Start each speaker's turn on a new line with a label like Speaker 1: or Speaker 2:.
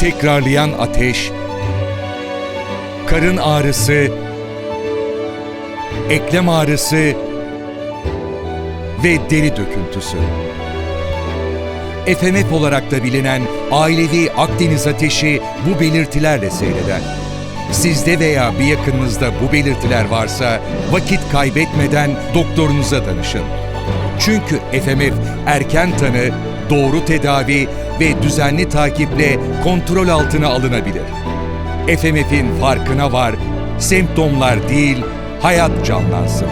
Speaker 1: tekrarlayan ateş, karın ağrısı, eklem ağrısı ve deri döküntüsü. FMF olarak da bilinen ailevi Akdeniz ateşi bu belirtilerle seyreder. Sizde veya bir yakınınızda bu belirtiler varsa vakit kaybetmeden doktorunuza danışın. Çünkü FMF erken tanı, doğru tedavi ve düzenli takiple kontrol altına alınabilir. FMF'in farkına var, semptomlar değil, hayat canlansın.